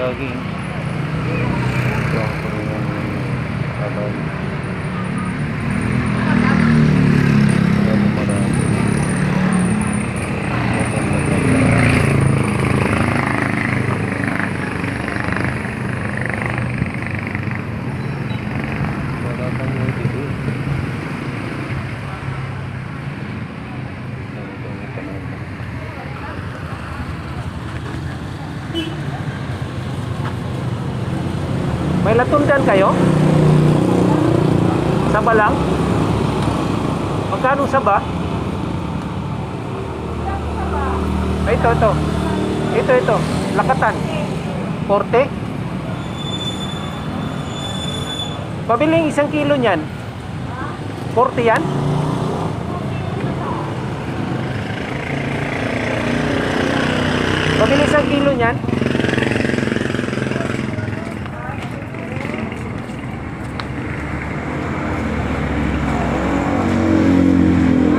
saging. Ito ang pagkakas ng kabal. Marami May latundan kayo? Saba lang? Magkano saba? Ay, ito, ito. Ito, ito. Lakatan. 40? Pabili ng isang kilo niyan. 40 yan? Pabili isang kilo niyan.